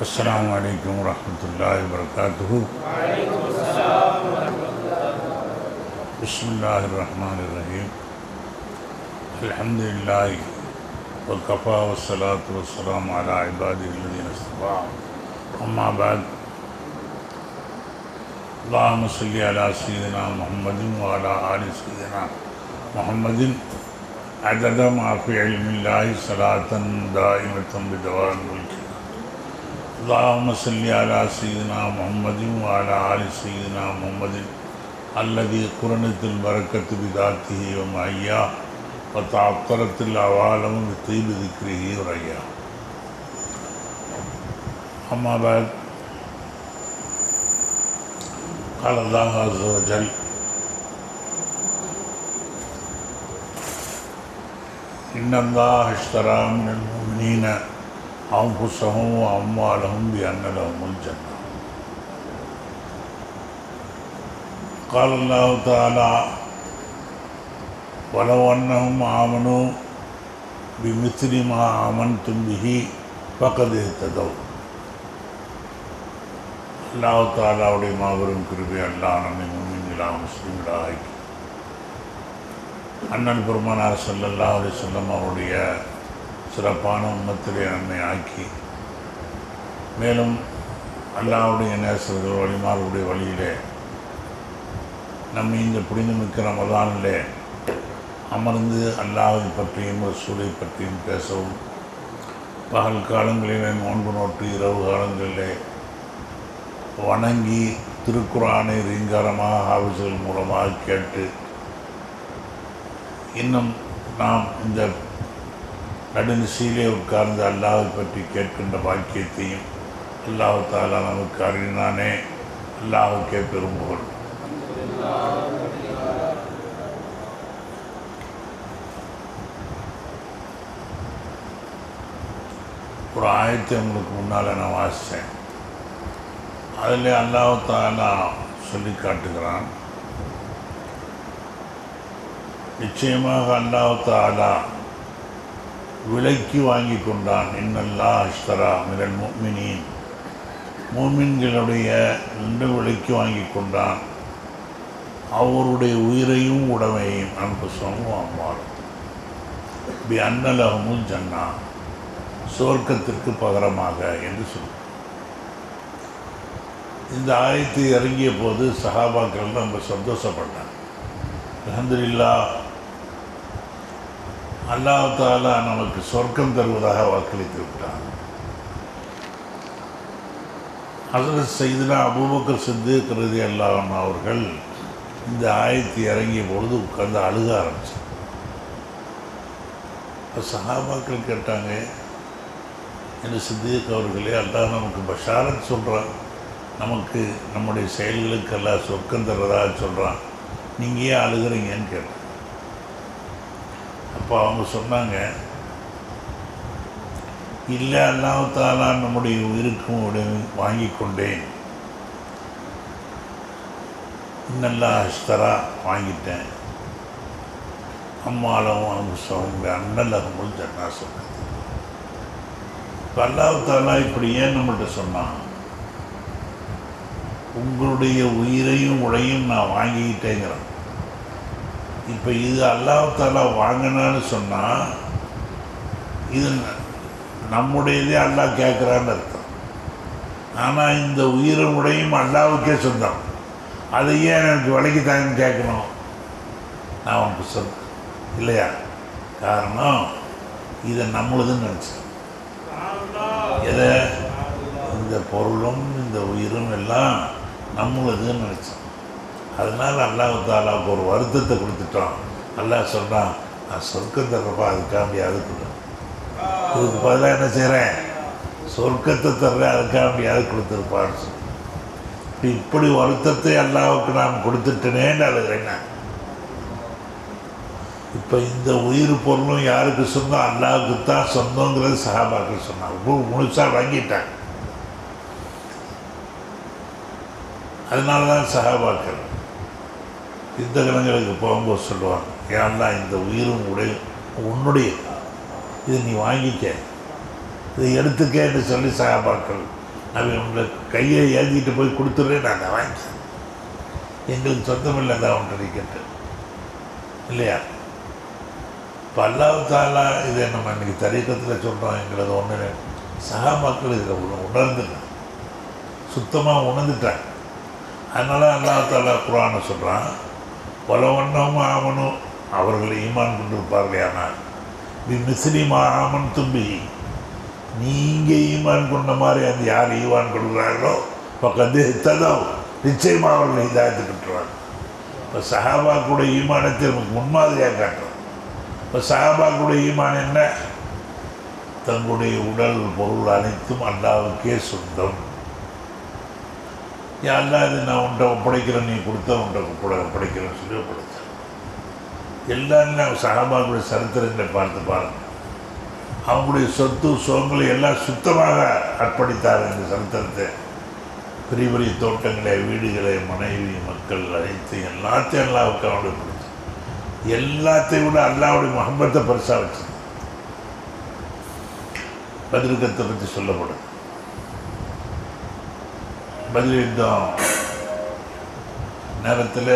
السلام عليكم ورحمة الله وبركاته. بسم الله الرحمن الرحيم. الحمد لله وكفى والصلاة والسلام على عباده الذين اصطفى أما بعد اللهم صل على سيدنا محمد وعلى آل سيدنا محمد. عدد ما في علم الله صلاة دائمة بدوام ملكه اللهم صل على سيدنا محمد وعلى آل سيدنا محمد الذي قرنت البركة بذاته ومعياه وتعطرت العوالم بطيب ذكره ورياه أما بعد قال الله عز وجل إن الله اشترى من المؤمنين أنفسهم وأموالهم بأن لهم الجنة قال الله تعالى ولو أنهم آمنوا بمثل ما آمنتم به فقد اهتدوا அல்லாஹ் தாலாவுடைய மாபெரும் கிருபை அல்லாஹ் நம்மை முன்னிலா முஸ்லீம்களா ஆக்கி அண்ணன் பெருமானார் ஸல்லல்லாஹு அலைஹி வஸல்லம் அவருடைய சிறப்பான உண்மத்திலே நம்மை ஆக்கி மேலும் அல்லாஹ்வுடைய நேசர்கள் வழிமார்களுடைய வழியிலே நம்மை இந்த புனிதமிக்க ரமதானிலே அமர்ந்து அல்லாவை பற்றியும் சூழலை பற்றியும் பேசவும் பகல் காலங்களிலே நோன்பு நோட்டு இரவு காலங்களிலே வணங்கி திருக்குறானை ரீங்காரமாக ஆவிசுகள் மூலமாக கேட்டு இன்னும் நாம் இந்த நடுநிசையிலே உட்கார்ந்து அல்லாஹை பற்றி கேட்கின்ற பாக்கியத்தையும் அல்லாஹு தாலா நமக்கு அருளினானே அல்லாஹுக்கே பெரும்புகழ். ஒரு ஆயத்தை உங்களுக்கு முன்னால் நான் வாசித்தேன் அதில் அல்லாஹு தாலா சொல்லி காட்டுகிறான். நிச்சயமாக அல்லாஹாலா விலைக்கு வாங்கி கொண்டான். இன்னல்லா அஷ்தரா மிரன் மோமினின் மோமின்களுடைய நின்று விலைக்கு வாங்கி கொண்டான். அவருடைய உயிரையும் உடமையையும் அன்பு சொல்லவும் அம்மாளும் பி அன்னலகமும் ஜன்னா சுவர்க்கத்திற்கு பகரமாக என்று சொல்லு இந்த ஆயத்தை இறங்கிய போது சஹாபாக்கள் ரொம்ப சந்தோஷப்பட்டாங்க. அலமதுல்லா அல்லாஹ் தாலா நமக்கு சொர்க்கம் தருவதாக வாக்களித்து விட்டான். அதில் செய்தனா அபூபக்கர் சித்திக் ரதி அல்லாஹன் அவர்கள் இந்த ஆயத்தி இறங்கிய பொழுது உட்கார்ந்து அழுக ஆரம்பிச்சாங்க இப்போ சஹாபாக்கள் கேட்டாங்க என்று சித்திக் அவர்களே அல்லாஹ் நமக்கு பஷாரத் சொல்கிறான் நமக்கு நம்முடைய செயல்களுக்கெல்லாம் சொர்க்கம் தர்றதாக சொல்கிறான் நீங்கள் ஏன் அழுகிறீங்கன்னு கேட்டோம் அப்போ அவங்க சொன்னாங்க இல்லை அல்லாஹாலா நம்முடைய உயிருக்கும் உடனே வாங்கி கொண்டேன் நல்லா அஸ்தரா வாங்கிட்டேன். அம்மாலும் அவங்க அண்ணலகமும் ஜன்னா சொன்னேன் இப்போ அல்லாஹாலா இப்படி ஏன் நம்மள்கிட்ட சொன்னான்? உங்களுடைய உயிரையும் உடையும் நான் வாங்கிக்கிட்டேங்கிறேன். இப்போ இது அல்லாஹாலா வாங்கினான்னு சொன்னால் இது நம்முடையதே அல்லாஹ் கேட்குறான்னு அர்த்தம். ஆனால் இந்த உயிரோடையும் அல்லாவுக்கே சொந்தம். அதை ஏன் எனக்கு விலைக்குத்தாங்கன்னு கேட்கணும் நான் உனக்கு சொல் இல்லையா? காரணம் இதை நம்மளுதுன்னு நினச்சேன் எதை? இந்த பொருளும் இந்த உயிரும் எல்லாம் நம்மளுதுன்னு நினச்சேன் அதனால் அல்லாஹு தாலாவுக்கு ஒரு வருத்தத்தை கொடுத்துட்டோம் அல்லாஹ் சொன்னான் நான் சொர்க்கம் தர்றப்பா அதுக்காண்டி அதுக்கு இதுக்கு பதிலாக என்ன செய்கிறேன் சொர்க்கத்தை தர்றேன் அதுக்காண்டி அது கொடுத்துருப்பான்னு சொல்லி. இப்படி வருத்தத்தை அல்லாவுக்கு நான் கொடுத்துட்டேனேன்னு அழுகிறேன் என்ன? இப்போ இந்த உயிர் பொருளும் யாருக்கு சொந்தம் அல்லாவுக்கு தான் சொந்தங்கிறது சஹாபாக்கு சொன்னாங்க முழுசாக வாங்கிட்டாங்க. அதனால தான் இந்த யுத்தகலங்களுக்கு போகும்போது சொல்லுவாங்க ஏன்னா இந்த உயிரும் உடைய உன்னுடைய? இது நீ வாங்கிக்க. இதை எடுத்துக்கேன்னு சொல்லி சகாபாக்கள் நான் உங்களை கையை ஏந்திட்டு போய் கொடுத்துட்றேன் நான் வாங்கி எங்களுக்கு சொந்தமில்லை தான் ஒன்று கேட்டு. இல்லையா? இப்போ அல்லாஹ் தாலா இதை நம்ம இன்னைக்கு தரீக்கத்தில் சொல்கிறோம் எங்களது ஒன்று சகாபாக்கள் மக்கள் இதை உணர்ந்துட்டாங்க. சுத்தமாக உணர்ந்துட்டாங்க. அதனால அல்லாஹ் தாலா குரானை சொல்கிறான் பலவண்ணமும் ஆமனும் அவர்கள் ஈமான் கொண்டிருப்பார்கள் ஆனால் பி மிஸ்லிமா ஆமன் தும்பி. நீங்கள் ஈமான் கொண்ட மாதிரி அந்த யார் ஈமான் கொடுக்குறாங்களோ பக்கத்து ததவ் நிச்சயமாக அவர்கள் இதாகத்து பெற்றுவாங்க இப்போ கூட ஈமானத்தை நமக்கு முன்மாதிரியாக காட்டுறோம் இப்போ சஹாபாக்குட ஈமான் என்ன? தங்களுடைய உடல் பொருள் அனைத்தும் அல்லாவுக்கே சொந்தம். யாரெல்லாம் இது நான் உன்ட்ட ஒப்படைக்கிறேன் நீ கொடுத்தா உன்ட்ட ஒப்படைக்கிறேன்னு சொல்லி ஒப்படைத்தேன் எல்லாரும் நான் சகாபாக்குடைய சரித்திரங்களை பார்த்து பாருங்க. அவங்களுடைய சொத்து சோகங்களை எல்லாம் சுத்தமாக அர்ப்பணித்தார் இந்த சரித்திரத்தை. பெரிய பெரிய தோட்டங்களை வீடுகளை மனைவி மக்கள் அனைத்து எல்லாத்தையும் அல்லாவுக்கு அவனுடைய பிடிச்சது எல்லாத்தையும் விட அல்லாவுடைய மகம்பத்தை பெருசாக வச்சு பதிலுக்கத்தை பற்றி சொல்லப்படும். பதில் யுத்தம் நேரத்தில்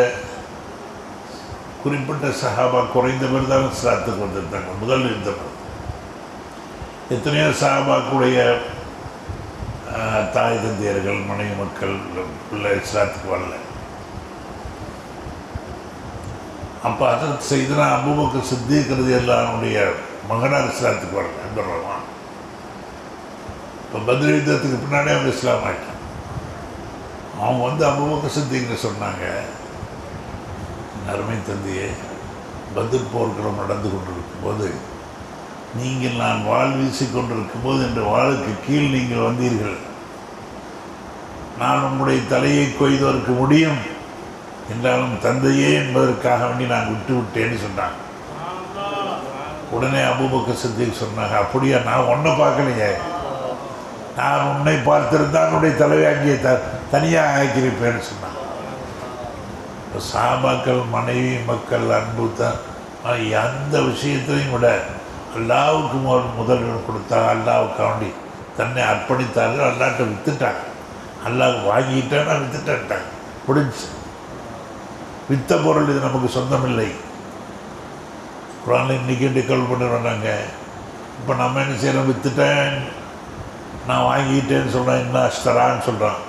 குறிப்பிட்ட சஹாபா குறைந்த பேர் தான் இஸ்லாத்துக்கு வந்திருந்தாங்க முதல் யுத்தம் எத்தனையோ சஹாபாக்குடைய ஆஹ், தாய் தந்தையர்கள் மனைவி மக்கள் பிள்ளை இஸ்லாத்துக்கு வரல. அப்போ அதற்கு செய்தனா அபுபக்க சித்திக்கிறது எல்லாருடைய மகனார் இஸ்லாத்துக்கு வரல அப்துல் ரஹ்மான். இப்போ பதில் யுத்தத்துக்கு பின்னாடி அவங்க இஸ்லாம் ஆயிட்டான் அவங்க வந்து அபுபக்கர் சித்திக்கு சொன்னாங்க. அருமை தந்தையே பதில் போர்க்களம் நடந்து கொண்டிருக்கும் போது நீங்கள் நான் வாழ் வீசி கொண்டிருக்கும் போது இந்த வாளுக்கு கீழ் நீங்கள் வந்தீர்கள். நான் உங்களுடைய தலையை கொய்தவருக்கு முடியும். என்றாலும் தந்தையே என்பதற்காக வேண்டி நான் விட்டு விட்டேன்னு சொன்னாங்க உடனே அபுபக்கர் சித்திக் சொன்னாங்க அப்படியா நான் ஒன்றை பார்க்கலையே. நான் உன்னை பார்த்திருந்தா உன்னுடைய தலைவாங்கியை த தனியாக ஆக்கியிருப்பேன்னு சொன்னான். இப்போ சாபாக்கள் மனைவி மக்கள் அன்பு தான் எந்த விஷயத்திலையும் விட அல்லாவுக்கு முதல் முதலிடம் கொடுத்தா அல்லாவுக்கு வேண்டி தன்னை அர்ப்பணித்தார்கள் அல்லாட்ட வித்துட்டாங்க. அல்லாஹ் வாங்கிட்டான்னா வித்துட்டான்ட்டாங்க. முடிஞ்சு. வித்த பொருள் இது நமக்கு சொந்தமில்லை. குரானில் இன்றைக்கி டிக்கல் பண்ணி வந்தாங்க இப்போ நம்ம என்ன செய்கிறோம் வித்துட்டேன். நான் வாங்கிட்டேன்னு சொல்கிறேன் என்ன அஸ்தரான்னு சொல்கிறான்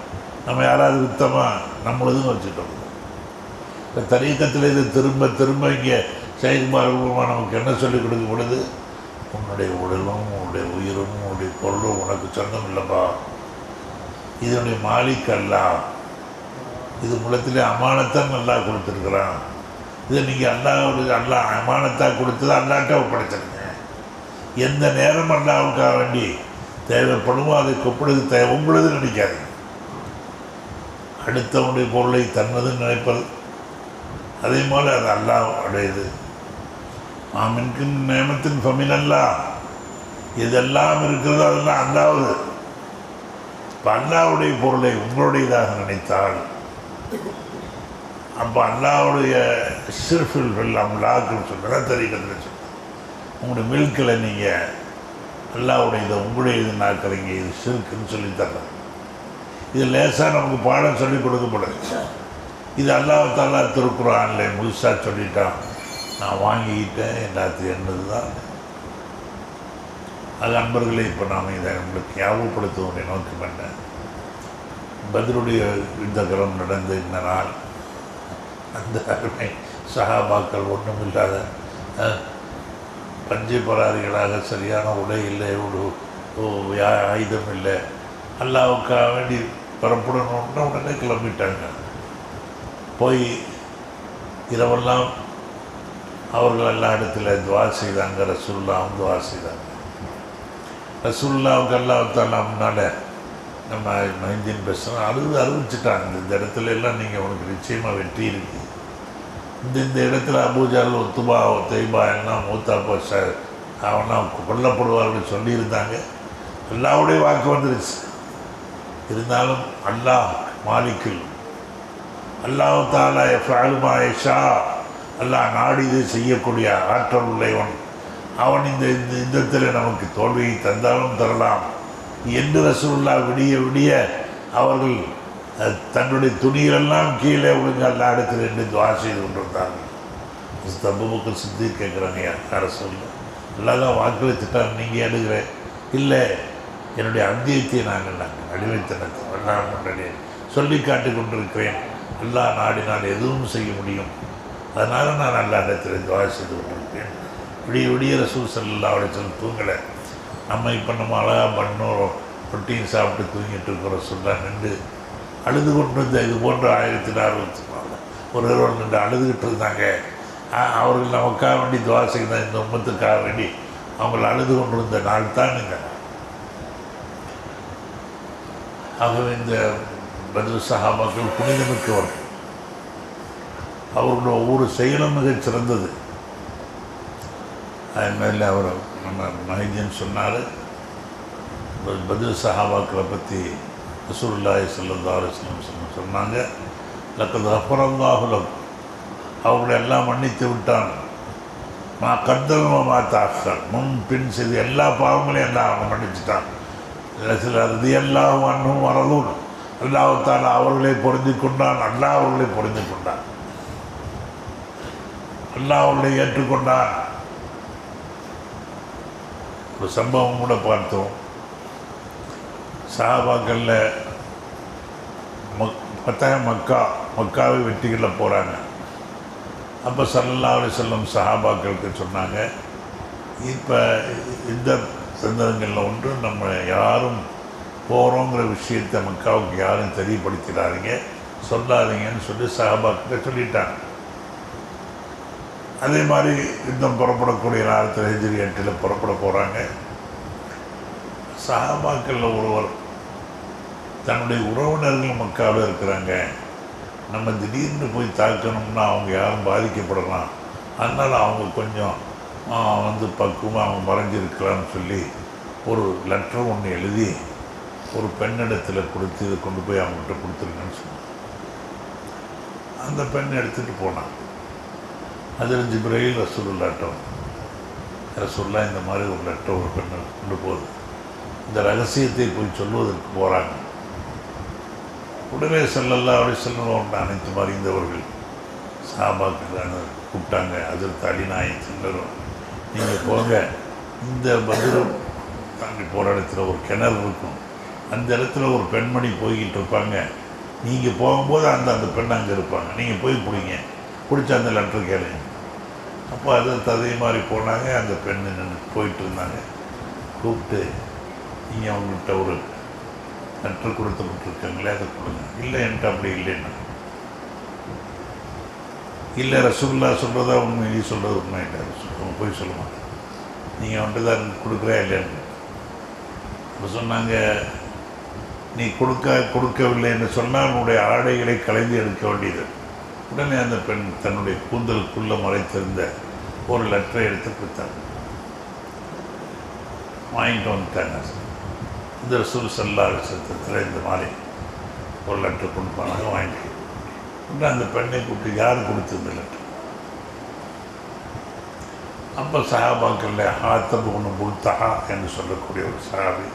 நம்ம யாராவது வித்தமா? நம்மளதும் வச்சுட்டோம். இப்போ தரீக்கத்தில் இது திரும்ப திரும்ப இங்கே செயல்குமார் நமக்கு என்ன சொல்லிக் கொடுக்கும் பொழுது உன்னுடைய உடலும் உன்னுடைய உயிரும் உன்னுடைய பொருளும் உனக்கு சொந்தம் இல்லைப்பா. இதனுடைய மாலிக் இது முளத்திலே அமானத்தான் நல்லா கொடுத்துருக்குறான். இதை நீங்கள் அல்லாவுடைய அல்லா அமானத்தாக கொடுத்தது அல்லாட்ட ஒப்படைச்சிருங்க. எந்த நேரம் அல்லாவுக்காக வேண்டி தேவைப்படுமோ அதை கொப்படுது தேவை உங்களது நினைக்காதீங்க அடுத்தவனுடைய பொருளை தன்னதுன்னு நினைப்பது. அதே போல் அது அல்லாஹ் அடையுது மாமின்கு நேமத்தின் ஃபமின் அல்லா. இதெல்லாம் இருக்கிறதோ அதெல்லாம் அல்லாவது. இப்போ அல்லாவுடைய பொருளை உங்களுடையதாக நினைத்தால் அப்போ அல்லாவுடைய சிறுஃபில் அம்லாக்குன்னு சொல்கிறதா தெரிகிறது சொல்கிறேன் உங்களுடைய மில்கில் நீங்கள் அல்லாவுடைய இதை உங்களுடைய இது நாக்கிறீங்க இது சிறுக்குன்னு சொல்லி தர்றேன். இது லேசாக நமக்கு பாடம் சொல்லி கொடுக்கப்படுது இது அல்லாஹாலா திருக்குறான்ல முழுசாக சொல்லிட்டான். நான் வாங்கிக்கிட்டேன் எல்லாத்தையும் என்னது தான் அது அன்பர்களே இப்போ நாம் இதை உங்களுக்கு ஞாபகப்படுத்துவோடைய நோக்கம் என்ன? பதிலுடைய யுத்தகரம் நடந்த இந்த நாள். அந்த அருமை சகாபாக்கள் ஒன்றும் இல்லாத பஞ்சை பராரிகளாக சரியான உடை இல்லை ஒரு யா- ஆயுதம் இல்லை. அல்லாவுக்காக வேண்டி புறப்படணும்னா உடனே கிளம்பிட்டாங்க. போய் இரவெல்லாம் அவர்கள் எல்லா இடத்துல துவா செய்தாங்க ரசூல்லாவும் துவா செய்தாங்க. ரசூல்லாவுக்கு அல்லாஹால முன்னால் நம்ம மஹிந்தின் பேசுகிறோம் அழுது அறிவிச்சிட்டாங்க இந்த இடத்துல எல்லாம் நீங்கள் உனக்கு நிச்சயமாக வெற்றி இருக்குது இந்த இந்த இடத்துல அபூஜாவில் ஒத்துபா தெய்பா என்ன மூத்தாப்பா சார் அவனா கொல்லப்படுவார்கள் சொல்லியிருந்தாங்க. எல்லாவுடைய வாக்கு வந்துருச்சு. இருந்தாலும் அல்லாஹ் மாலிக்கில் அல்லாஹ் தாலா எஃபாலுமா யஷா அல்லாஹ் இது செய்யக்கூடிய ஆற்றல் உள்ளவன். அவன் இந்த இந்த யுத்தத்தில் நமக்கு தோல்வியை தந்தாலும் தரலாம் என்று ரசூல்லா விடிய விடிய அவர்கள் தன்னுடைய துணிகளெல்லாம் கீழே விழுங்க அல்லா இடத்துல ரெண்டு துவா செய்து கொண்டிருந்தாங்க தம்புக்கு சித்தி கேட்குறாங்க யார சொல்ல? எல்லாம் திட்டம் நீங்கள் எடுக்கிற? இல்லை என்னுடைய அந்தியத்தை நாங்கள் நாங்கள் அடிமைத்தனத்தை எல்லாம் முன்னாடி சொல்லி காட்டி கொண்டிருக்கிறேன். எல்லா நாடினால் எதுவும் செய்ய முடியும். அதனால் நான் நல்ல இடத்துல துவா செய்து கொண்டிருக்கேன் விடிய விடிய ரசூல் சல்லா சொல்லி தூங்கலை. நம்ம இப்போ நம்ம அழகாக பண்ணோம் ரொட்டியும் சாப்பிட்டு தூங்கிட்டு இருக்கிறோம் சொல்ல நின்று அழுது கொண்டு இருந்த இது போன்ற ஆயிரத்தி அறுபத்தி நாலு. ஒரு நிறுவனம் நின்று அழுதுகிட்டு இருந்தாங்க. அவர்கள் நமக்காக வேண்டி துவா செய்த இந்த உம்மத்துக்காக வேண்டி அவங்கள அழுது கொண்டிருந்த நாள் தான் இந்த ஆகவே இந்த பதில் சகாபாக்கள் புனிதமிக்கவர்கள் அவர்களுடைய ஒவ்வொரு செயலும் மிகச் சிறந்தது. அதுமாதிரி அவர் நம்ம மகிஜன் சொன்னார். பதில் சஹாபாக்களை பற்றி ரசூல்லாய் ஸல்லல்லாஹு சொன்னாங்க லக்கது அஃபரல்லாஹுலம் அவங்களை எல்லாம் மன்னித்து விட்டான் மா கத்தல்மா மாத்தாக்கள் முன் பின் செய்து எல்லா பாவங்களையும் எல்லாம் அவங்க மன்னிச்சுட்டான் சில அது எல்லாம் அண்ணும் வரதும் அல்லாஹால அவர்களை பொருந்தி கொண்டான். அல்லாஹ் அவர்களை பொருந்தி கொண்டான். அல்லாஹ் அவர்களை ஏற்றுக்கொண்டான். ஒரு சம்பவம் கூட பார்த்தோம். சஹாபாக்களில் பத்தாயிரம் மக்கா? மக்காவை வெற்றிகளில் போகிறாங்க அப்போ சல்லல்லா செல்லும் வஸல்லம் சஹாபாக்களுக்கு சொன்னாங்க இப்போ இந்த சந்தர்ப்பங்களில் ஒன்று நம்ம யாரும் போகிறோங்கிற விஷயத்தை மக்காவுக்கு யாரும் தெரியப்படுத்திடாதீங்க சொல்லாதீங்கன்னு சொல்லி சஹாபாக்கிட்ட சொல்லிட்டாங்க. அதே மாதிரி யுத்தம் புறப்படக்கூடிய நேரத்தில் ஹெஜ்ரி எட்டில் புறப்பட போகிறாங்க சஹாபாக்களில் ஒருவர் தன்னுடைய உறவினர்கள் மக்காவில் இருக்கிறாங்க. நம்ம திடீர்னு போய் தாக்கணும்னா அவங்க யாரும் பாதிக்கப்படலாம். அதனால் அவங்க கொஞ்சம் வந்து பக்குவமாக அவங்க மறைஞ்சிருக்கலாம்னு சொல்லி ஒரு லெட்டர் ஒன்று எழுதி ஒரு பெண்ணிடத்தில் கொடுத்து இதை கொண்டு போய் அவங்ககிட்ட கொடுத்துருங்கன்னு சொன்னான் அந்த பெண் எடுத்துகிட்டு போனான் அதில் ஜிப்ரயில் ரசூலுல்லாட்டம். ரசூல்லா இந்த மாதிரி ஒரு லெட்டர் ஒரு பெண்ணை கொண்டு போகுது. இந்த ரகசியத்தை போய் சொல்வதற்கு போகிறாங்க உடனே செல்லல்லா அப்படி செல்லணும் அனைத்து மறைந்தவர்கள். சாபாக்கள் கூப்பிட்டாங்க அதில் தலிநாய் செல்லரும் நீங்கள் போங்க. இந்த பதிலும் தாண்டி போகிற இடத்துல ஒரு கிணறு இருக்கும். அந்த இடத்துல ஒரு பெண்மணி போய்கிட்டு இருப்பாங்க. நீங்கள் போகும்போது அந்த அந்த பெண் அங்கே இருப்பாங்க. நீங்கள் போய் பிடிங்க பிடிச்ச அந்த லெட்டர் கேளுங்க. அப்போ அது அதே மாதிரி போனாங்க. அந்த பெண் நின்று போயிட்டு இருந்தாங்க. கூப்பிட்டு நீங்கள் அவங்கள்ட்ட ஒரு கற்றுக் கொடுத்து விட்டுருக்காங்களே அதை கொடுங்க. இல்லை என்கிட்ட அப்படி இல்லைன்னா. இல்லை ரசகுல்லா சொல்கிறதா உண்மை நீ சொல்கிறது உண்மை இல்லை ரசூல்லா போய் சொல்ல மாட்டேன். நீங்கள் வந்துட்டு தான் கொடுக்குறா இல்லைன்னு அப்போ சொன்னாங்க நீ கொடுக்க கொடுக்கவில்லைன்னு சொன்னால் உன்னுடைய ஆடைகளை கலைந்து எடுக்க வேண்டியது. உடனே அந்த பெண் தன்னுடைய கூந்தலுக்குள்ளே மறைத்திருந்த ஒரு லெட்டரை எடுத்து கொடுத்தாங்க. வாங்கிட்டு வந்துட்டாங்க. இந்த ரசூல் சல்லா சத்தத்தில் இந்த மாதிரி ஒரு லெட்டர் கொண்டு போனாங்க வாங்கிட்டு உடனே அந்த பெண்ணை கூப்பிட்டு யார் கொடுத்தது இந்த லெட்டர் அப்போ சஹாபாக்களில் ஆத்தபு ஒன்று புல்தஹா என்று சொல்லக்கூடிய ஒரு சஹாபி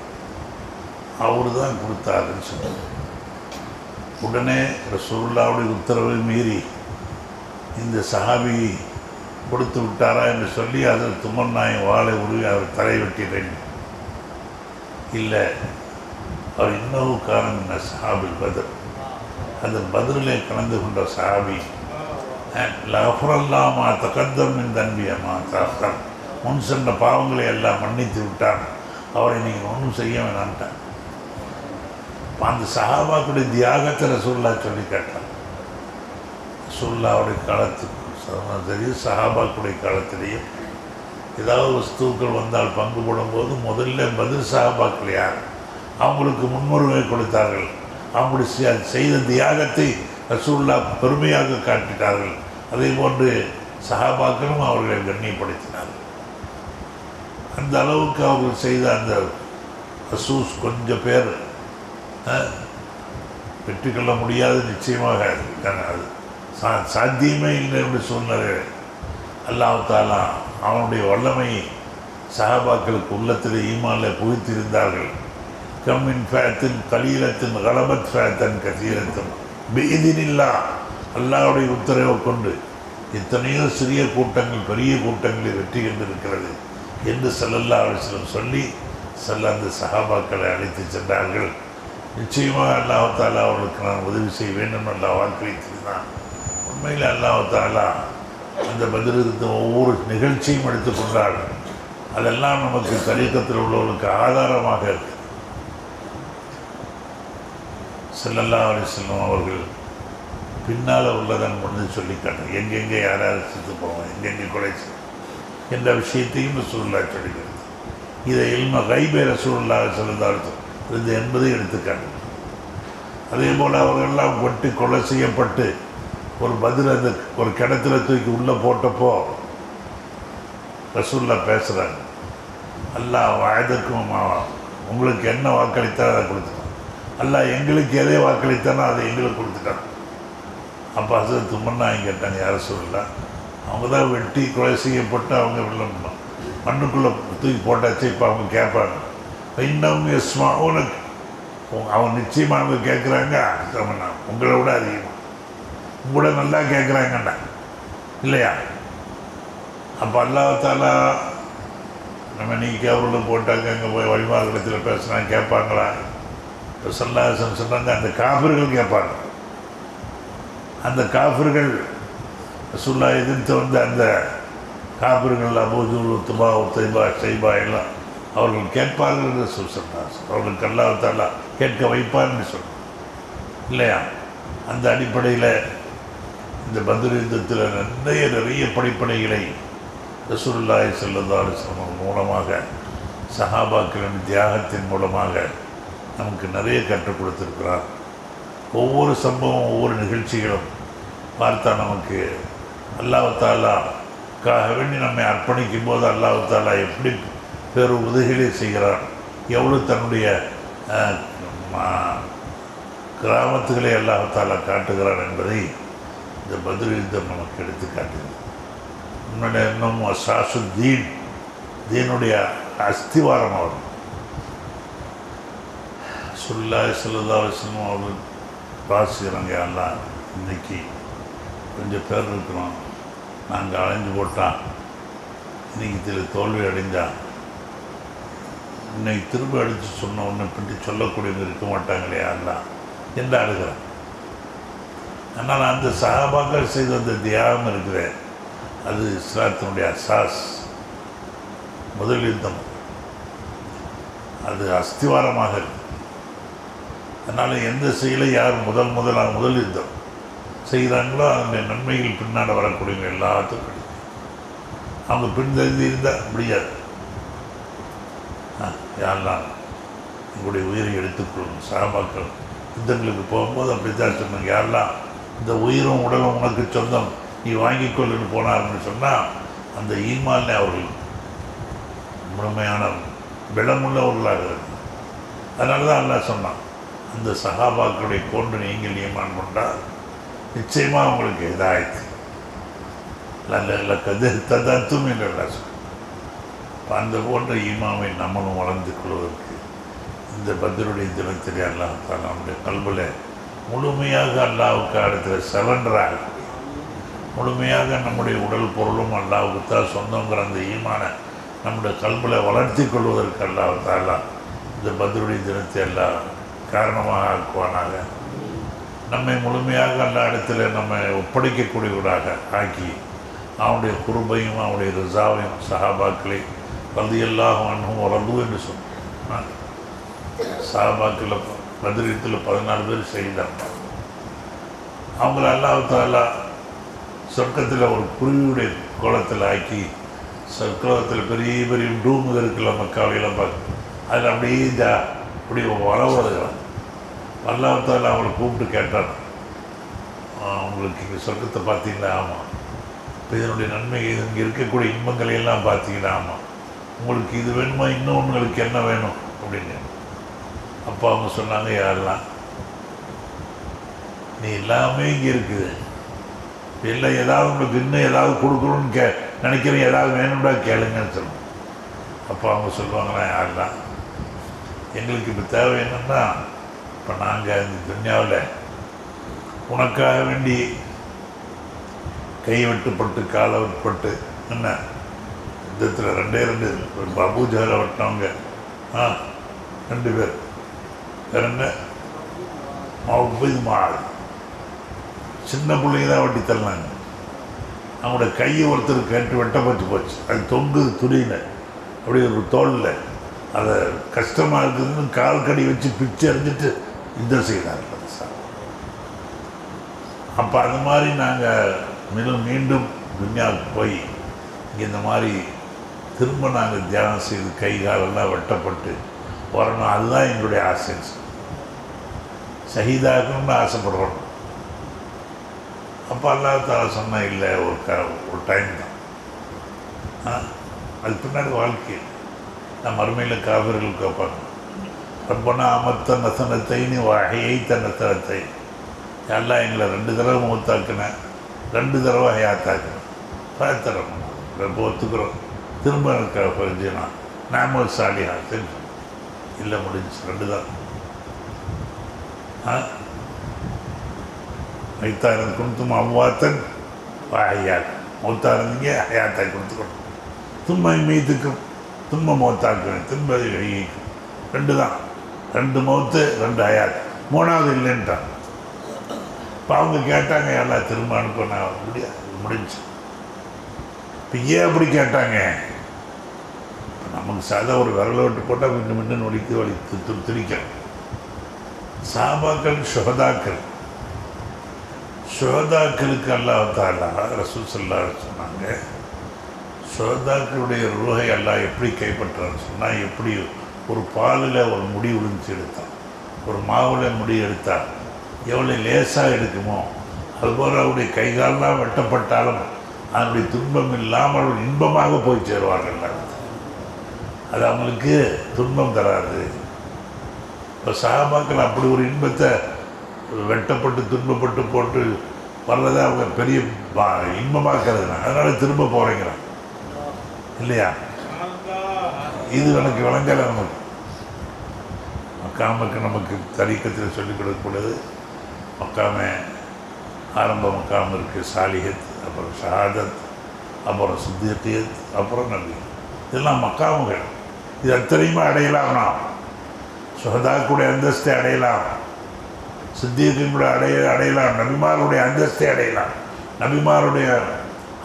அவரு தான் கொடுத்தாருன்னு சொன்னார் உடனே ரசூல்லாவுடைய உத்தரவை மீறி இந்த சஹாபி கொடுத்து விட்டாரா என்று சொல்லி அதில் துமன் நாய் வாழை உருவி அவர் தலை வெட்டினேன் இல்லை. அவர் இன்னொரு காரணம் சஹாபில் பதில். அந்த பதிலே கலந்து கொண்ட சஹாபி லஃபரல்லாமா தகத்தம் என் தன்பியம்மா தாஃபர் முன் சென்ற பாவங்களை எல்லாம் மன்னித்து விட்டான். அவரை நீங்கள் ஒன்றும் செய்ய வேணான்ட்டான். அந்த சஹாபாக்குடைய தியாகத்தை ரசூல்லா சொல்லி கேட்டான். ரசூல்லாவுடைய காலத்துக்கு தெரியும் சஹாபாக்குடைய காலத்திலையும் ஏதாவது வஸ்துக்கள் வந்தால் பங்கு போடும்போது முதல்ல பதில் சஹாபாக்கள் யார்? அவங்களுக்கு முன்னுரிமை கொடுத்தார்கள். அவங்களுடைய செய்த தியாகத்தை ரசூல்லா பெருமையாக காட்டினார்கள். அதே போன்று சஹாபாக்களும் அவர்களை கண்ணியப்படுத்தினார்கள். அந்த அளவுக்கு அவர்கள் செய்த அந்த ரசூஸ் கொஞ்சம் பேர் பெற்றுக்கொள்ள முடியாது நிச்சயமாக. அது சா சாத்தியமே இல்லை என்று சூழ்நிலை அல்லாஹாலா அவனுடைய வல்லமை சஹாபாக்களுக்கு உள்ளத்தில் ஈமானில் புகுத்திருந்தார்கள். கம்மின் ஃபேத்தின் கலீலத்தின் கலபத் ஃபேத்தன் கசீரத்தின் பீதினில்லா அல்லாவுடைய உத்தரவை கொண்டு எத்தனையோ சிறிய கூட்டங்கள் பெரிய கூட்டங்களை வெற்றி கண்டிருக்கிறது என்று சல்லல்லா அவசியம் சொல்லி செல்ல அந்த சஹாபாக்களை அழைத்து சென்றார்கள். நிச்சயமாக அல்லாஹாலா அவர்களுக்கு நான் உதவி செய்ய வேண்டும் அல்லா வாக்களித்திருந்தான் உண்மையில் அல்லாஹாலா அந்த பதிலிருந்த ஒவ்வொரு நிகழ்ச்சியும் எடுத்துக்கொண்டால் அதெல்லாம் நமக்கு தரீக்கத்தில் உள்ளவர்களுக்கு ஆதாரமாக இருக்கு. செல்லல்லா அலிஸ்லம் அவர்கள் பின்னால் உள்ளதன் முடிஞ்சு சொல்லி காட்டும் எங்கெங்கே யாராவது செத்து போவோம் எங்கெங்கே கொலை என்ற விஷயத்தையும் ரசூல்லா சொல்லுகிறது இதை இல்ம கைபே ரசூல்லா செல்லதால் இருந்து என்பதை எடுத்துக்காட்டு அதே போல் அவர்களெல்லாம் கொட்டி கொலை செய்யப்பட்டு ஒரு பதில் அந்த ஒரு கிணத்துல தூக்கி உள்ளே போட்டப்போ ரசூல்லா பேசுகிறாங்க அல்லாஹ் வயதுக்கும் உங்களுக்கு என்ன வாக்களித்தாரோ அதை கொடுத்துட்டான். அல்லா எங்களுக்கு எதை வாக்களித்தானோ அதை எங்களுக்கு கொடுத்துட்டான். அப்போ ஹசரத் தும்மன்னா கேட்டாங்க யார சொல்லலாம் அவங்க தான் வெட்டி கொலை செய்யப்பட்டு அவங்க வெள்ளம் மண்ணுக்குள்ளே தூக்கி போட்டாச்சு இப்போ அவங்க கேட்பாங்க. இன்னும் எஸ்மா உனக்கு அவங்க நிச்சயமாக அவங்க கேட்குறாங்க தமன்னா உங்களை விட அதிகமாக கூட நல்லா கேட்குறாங்கண்ணா இல்லையா? அப்போ அல்லாத்தாலா நம்ம நீ கேவரில் போட்டாங்க அங்கே போய் வழிமார்க்கத்தில் பேசுனா கேட்பாங்களா? இப்போ சல்லாசன் சொன்னாங்க அந்த காபிர்கள் கேட்பாங்க. அந்த காபிர்கள் சுல்லா எதிர்த்து வந்த அந்த காபிர்கள் அபூஜூல் உத்துபா உத்தைபா ஷைபா எல்லாம் அவர்கள் கேட்பார்கள் என்று சொன்னார். அவர்களுக்கு அல்லாத்தாலா கேட்க வைப்பார்னு சொன்னார். இல்லையா? அந்த அடிப்படையில் இந்த பதில் யுத்தத்தில் நிறைய நிறைய படிப்பனைகளை ரசூல்லாய் ஸல்லல்லாஹு அலைஹி மூலமாக சஹாபாக்களின் தியாகத்தின் மூலமாக நமக்கு நிறைய கற்றுக் கொடுத்துருக்கிறார். ஒவ்வொரு சம்பவம் ஒவ்வொரு நிகழ்ச்சிகளும் பார்த்தா நமக்கு அல்லாவத்தாலாக்காக வேண்டி நம்மை அர்ப்பணிக்கும் போது அல்லாவத்தாலா எப்படி பேர் உதவிகளை செய்கிறான் எவ்வளோ தன்னுடைய கிராமத்துகளை அல்லாஹாலா காட்டுகிறான் என்பதை இந்த பதில் யுத்தம் நமக்கு எடுத்து காட்டுது உன்னுடைய இன்னும் சாசு தீன் தீனுடைய அஸ்திவாரம் அவர். சொல்லா சொல்லதா வசனம் அவர்கள் வாசிக்கிறாங்க எல்லாம் இன்னைக்கு கொஞ்சம் பேர் இருக்கிறோம். நாங்கள் அலைஞ்சு போட்டான். இன்னைக்கு இதில் தோல்வி அடைந்தான் இன்னைக்கு திரும்ப அடித்து சொன்ன உன்னை பற்றி சொல்லக்கூடியவங்க இருக்க மாட்டாங்களே அல்ல என்று அழுகிறேன் ஆனால் அந்த சகாபாக்கள் செய்த அந்த தியாகம் இருக்கிற அது இஸ்லாத்தினுடைய அசாஸ் முதல் யுத்தம். அது அஸ்திவாரமாக இருக்கு. அதனால் எந்த செயலை யார் முதல் முதலாக முதல் யுத்தம் செய்கிறாங்களோ அதனுடைய நன்மைகள் பின்னால் வரக்கூடியவங்க எல்லாத்துக்கும் கிடைக்கும். அவங்க பின்தங்கி இருந்தால் முடியாது. யாரெல்லாம் உங்களுடைய உயிரை எடுத்துக்கொள்ளும் சகாபாக்கள் யுத்தங்களுக்கு போகும்போது அப்படி தான் சொன்னாங்க. யாரெல்லாம் இந்த உயிரும் உடலும் உனக்கு சொந்தம். நீ வாங்கிக் கொள்ளுன்னு போனார்னு சொன்னால் அந்த ஈமாலே அவர்கள் முழுமையான பலமுள்ளவர்களாக இருந்தார் அதனால தான் அல்லா சொன்னான் அந்த சகாபாக்களுடைய கொண்டு நீங்கள் ஈமான் கொண்டால் நிச்சயமாக உங்களுக்கு இதாயிடுச்சு நல்ல கது ததத்தும் என்று அல்லா சொன்னான். அந்த போன்ற ஈமாவை நம்மளும் வளர்ந்து கொள்வதற்கு இந்த பத்ருடைய தினத்திலே அல்லாஹ் தாலா நம்முடைய கல்வியில் முழுமையாக அல்லாவுக்கு அடுத்த சரண்டராக முழுமையாக நம்முடைய உடல் பொருளும் அல்லாவுக்கு தான் சொந்தங்கிற அந்த ஈமான நம்முடைய கல்வில வளர்த்தி கொள்வதற்கு அல்லாஹ் இந்த பதிலுடைய தினத்தை எல்லாம் காரணமாக ஆக்குவானாக. நம்மை முழுமையாக அல்ல இடத்துல நம்ம ஒப்படைக்கக்கூடியவராக ஆக்கி அவனுடைய குறும்பையும் அவனுடைய ரிசாவையும் சஹாபாக்களை ரதியல்லாஹ் அன்னும் ரது என்று சொன்னான். சஹாபாக்கள் பதினெட்டில் பதினாலு பேர் செய்தாங்க அவங்கள அல்லாத்தாலா சொர்க்கத்தில் ஒரு குருவியுடைய கோலத்தில் ஆக்கி சொர்க்கத்தில் பெரிய பெரிய டூமுக இருக்குல்ல மக்காவையெல்லாம் பார்க்க அதில் அப்படியே இந்த அப்படி வளவுறதுலாம் அல்லாஹால அவளை கூப்பிட்டு கேட்டான். உங்களுக்கு இங்கே சொர்க்கத்தை பார்த்தீங்கன்னா ஆமாம் இப்போ இதனுடைய நன்மை இங்கே இருக்கக்கூடிய இன்பங்களை எல்லாம் ஆமாம் உங்களுக்கு இது வேணுமா? இன்னும் உங்களுக்கு என்ன வேணும்? அப்படின்னு அப்பா அவங்க சொன்னாங்க யாரெல்லாம்? நீ எல்லாமே இங்கே இருக்குது. இல்லை ஏதாவது உங்களுக்கு இன்னும் ஏதாவது கொடுக்கணும்னு கே நினைக்கிறேன் ஏதாவது வேணும்டா கேளுங்கன்னு சொல்லணும் அப்போ அவங்க சொல்லுவாங்களா யாரெல்லாம்? எங்களுக்கு இப்போ தேவை என்னென்னா இப்போ நாங்கள் இந்த துன்யாவில் உனக்காக வேண்டி கை வெட்டுப்பட்டு காலை வெட்டுப்பட்டு என்ன? யுத்தத்தில் ரெண்டே ரெண்டு அபூஜால வெட்டினவங்க ஆ ரெண்டு பேர். வேற என்ன இது மாடு சின்ன பிள்ளைங்க தான் வெட்டி தரலாங்க. அவங்களோட கையை ஒருத்தர் கேட்டு வெட்டப்பட்டு போச்சு அது தொங்கு துணியில். அப்படி ஒரு தோல்ல. அதை கஷ்டமாக இருக்குதுன்னு கால் கடி வச்சு பிச்சு அறிஞ்சிட்டு யுத்தம் செய்தார்கள் சார். அப்போ அது மாதிரி நாங்கள் மீண்டும் மீண்டும் துன்யாவுக்கு போய் இங்கே இந்த மாதிரி திரும்ப நாங்கள் தியானம் செய்து கை காலெல்லாம் வெட்டப்பட்டு வரணும். அதுதான் எங்களுடைய ஆசை ஷஹீதாகணும்னு ஆசைப்படுறோம். அப்போ அல்லாஹால சொன்னா இல்லை ஒரு க ஒரு டைம் தான். ஆ அது பின்னாடி வாழ்க்கை. நான் மறுமையில் காவிர்கள் கேட்பாங்க ரப்பனா அமர்த்த நசனத்தைன்னு வகையைத்த நசனத்தை. எல்லாம் எங்களை ரெண்டு தடவை மூத்தாக்குனேன் ரெண்டு தடவை ஹயாத்தாக்குனேன் பயத்தரம் ரொம்ப ஒத்துக்கிறோம். திரும்ப எனக்கு பரிஞ்சுனா நாம சாலியா தெரிஞ்சு இல்லை முடிஞ்சு ரெண்டு தான். ஆ மைத்தா அவ்வாத்தன். ஹயாத் மௌத்தா இருந்தீங்க ஹயாத்தாய் கொடுத்துக்கணும். தும்மை மீத்துக்கும் தும்ப மௌத்தாக்குவேன் திரும்ப வைக்கும் ரெண்டு தான் ரெண்டு மௌத்து ரெண்டு ஹயாத். மூணாவது இல்லைன்ட்டான். இப்போ அவங்க கேட்டாங்க எல்லாம் திரும்ப அனுப்ப நான் முடியாது முடிஞ்சு. இப்போ ஏன் அப்படி கேட்டாங்க? இப்போ நமக்கு சாதா ஒரு விரல விட்டு போட்டால் மின்னு மின்னு ஒழித்து வலி தி- சாபாக்கள் சுகதாக்கள் சுகதாக்களுக்கு அல்லாஹாலா ரசூல் சல்லா சொன்னாங்க சுகதாக்களுடைய ரூகை அல்லாஹ் எப்படி கைப்பற்றான்னு சொன்னால் எப்படி ஒரு பாலில் ஒரு முடி உறிஞ்சி எடுத்தான் ஒரு மாவில் முடி எடுத்தால் எவ்வளோ லேசாக எடுக்குமோ அதுபோல் அவருடைய கைகாலெலாம் வெட்டப்பட்டாலும் அதனுடைய துன்பம் இல்லாமல் இன்பமாக போய் சேருவார்கள். அது அவங்களுக்கு துன்பம் தராது. இப்போ சாபாக்கள் அப்படி ஒரு இன்பத்தை வெட்டப்பட்டு துன்பப்பட்டு போட்டு வர்றதை அவங்க பெரிய பா- இன்பமாக்குறதுனா அதனால திரும்ப போகிறேங்கிறான் இல்லையா? இது எனக்கு விளங்கலை நமக்கு. மக்காமுக்கு நமக்கு தரீக்கத்தில் சொல்லிக் கொடுக்கக்கூடாது மக்காமே ஆரம்ப மக்காம இருக்குது சாலிஹத் அப்புறம் ஷஹாதத் அப்புறம் சித்தியத் அப்புறம் நபி இதெல்லாம் மக்காமுகள். இது அத்தனையுமே அடையலாம் நாம் சுகதாக்குடைய அந்தஸ்தை அடையலாம். சித்தியத்தினுடைய அடைய அடையலாம். நபிமாருடைய அந்தஸ்தை அடையலாம். நபிமாருடைய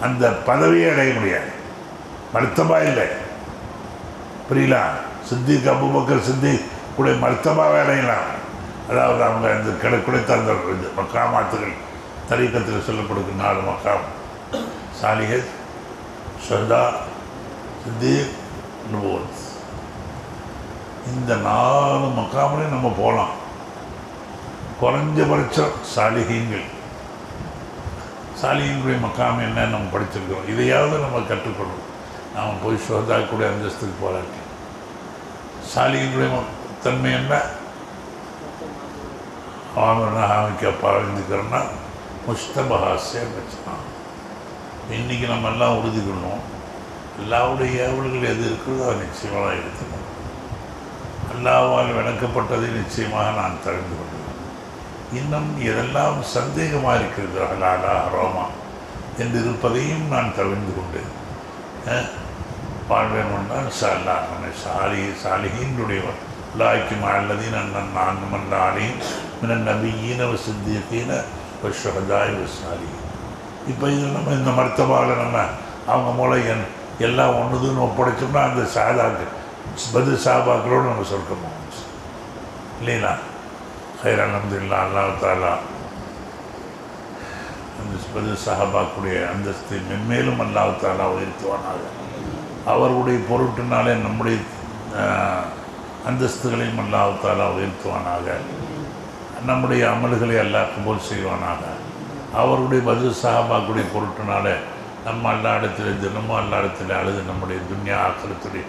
அந்த பதவியை அடைய முடியாது. மருத்தமா இல்லை. புரியலா சித்திக் அபுபக்கர் சித்திக் கூட மருத்தமாகவே அடையலாம். அதாவது அவங்க அந்த கிடை கிடைத்த அந்த இது மக்காமாத்துகள் தரீக்கத்தில் சொல்லப்படுகிற நாலு மக்காம். சாலிஹத் ஷர்தா சித்திக் நுபோத் இந்த நாலு மக்காமலையும் நம்ம போகலாம் குறைஞ்சபட்சம் சாலிகைங்கள் சாலிகளுடைய மக்காம் என்ன நம்ம படிச்சிருக்கிறோம். இதையாவது நம்ம கற்றுக்கொள்வோம் நாம் போய் சோதாக்கூடிய அந்தஸ்துக்கு போராட்டி சாலிகளுடைய தன்மை என்ன? அவன் அமைக்க பழந்துக்கிறோன்னா முஸ்தபஹாசிய பிரச்சனை. இன்றைக்கி நம்ம எல்லாம் உறுதி கொள்ளும் எல்லாவுடைய ஏவல்கள் எது இருக்கிறதோ அதை நிச்சயமாக எடுத்துக்கணும் அல்லாவால் விளக்கப்பட்டதை நிச்சயமாக நான் தெரிந்து கொள்வேன். இன்னும் எதெல்லாம் சந்தேகமாக இருக்கிறது ஹலாலா ரோமா என்று இருப்பதையும் நான் தெரிந்து கொண்டு அஹ், வாழ்வேன் ஒன்றால் சல்லா நம்மை சாலி சாலிகின்றுடையவர் லாய்க்கும் அல்லதீன் அண்ணன் நான் மல்லாலையும் மின நபியீன சித்தியத்தீன சுகதாய் சாலி இப்போ இது நம்ம இந்த மருத்துவாவில் நம்ம அவங்க மூலம் என் எல்லாம் ஒன்றுதுன்னு ஒப்படைச்சோம்னா அந்த சாதாக்கு பதில் சாபாக்களோடு நம்ம சொர்க்கம் போகணும் இல்லைங்களா? ஹைர் அலமதுல்லா அல்லாஹ் தாலா அந்த பதில் சஹாபாக்குடைய அந்தஸ்து மென்மேலும் அல்லாஹ் தாலா உயர்த்துவானாக. அவருடைய பொருட்டினாலே நம்முடைய அந்தஸ்துகளையும் அல்லாஹ் தாலா உயர்த்துவானாக. நம்முடைய அமல்களை எல்லாம் கபோல் செய்வானாக. அவருடைய பதில் சஹாபாக்குடைய பொருட்டினால நம்ம எல்லா இடத்துல தினமும் அல்லா இடத்துல அழுது நம்முடைய துன்யா ஆக்கிரத்துடைய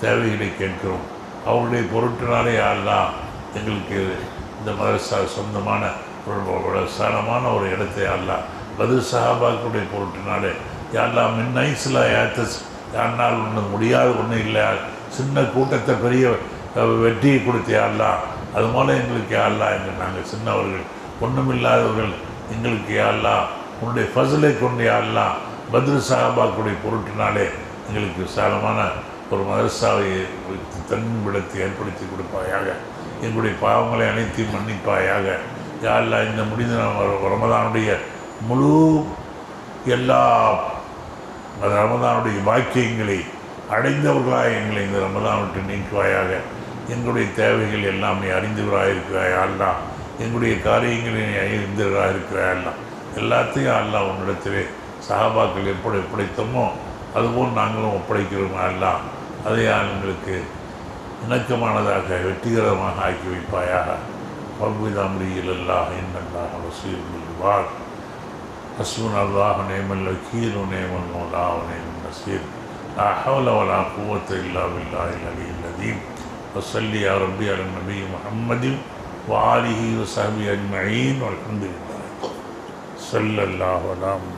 தேவைகளை கேட்கிறோம். அவருடைய பொருட்டினாலே யாரெல்லாம் எங்களுக்கு இந்த மதரசா சொந்தமான ஒரு ஒரு ஒரு இடத்தை யாரெல்லாம் பதில் சஹாபாக்களுடைய பொருட்டினாலே யாரெல்லாம் மின் ஐஸ்லா ஏத்தஸ் யாருனால் ஒன்று முடியாத ஒன்றும் இல்லை சின்ன கூட்டத்தை பெரிய வெற்றியை கொடுத்தே யாரெல்லாம் அது போல் எங்களுக்கு யாரெல்லாம் என்று நாங்கள் சின்னவர்கள் ஒன்றுமில்லாதவர்கள் எங்களுக்கு யாரெல்லாம் உன்னுடைய ஃபசலை கொண்டு யாரெல்லாம் பத்ரு சாஹாபாக்குடைய பொருட்டினாலே எங்களுக்கு சாலமான ஒரு மதரசாவை வைத்து தன்னிடத்தை ஏற்படுத்தி கொடுப்பாயாக. எங்களுடைய பாவங்களை அனைத்தையும் மன்னிப்பாயாக. யாழ்லா இந்த முடிந்த ரமதானுடைய முழு எல்லா ரமதானுடைய வாக்கியங்களை அடைந்தவர்களாக எங்களை இந்த ரமதான் விட்டு நீக்குவாயாக. எங்களுடைய தேவைகள் எல்லாம் நீ அறிந்தவராக இருக்கிறாய் அல்லா. எங்களுடைய காரியங்களை நீ அறிந்தவராக இருக்கிறாய் அல்லா. எல்லாத்தையும் அல்லா உன்னிடத்திலே சகாபாக்கள் எப்படி ஒப்படைத்தோமோ அதுபோல் நாங்களும் ஒப்படைக்கிறோம் அல்லா. அதை அவங்களுக்கு இணக்கமானதாக வெற்றிகரமாக ஆக்கி வைப்பாயாக பல்விதாமடியில் எல்லா இன்னல்லாக வசீர் ஹஸ்மன் அல்லாஹ் நேமல் வக்கீல் நேமல் மோலா நேமல் நசீர் لا حول ولا قوة إلا بالله العلي العظيم وصل يا ربي على النبي محمد وآله وصحبه أجمعين والحمد لله صلى الله على محمد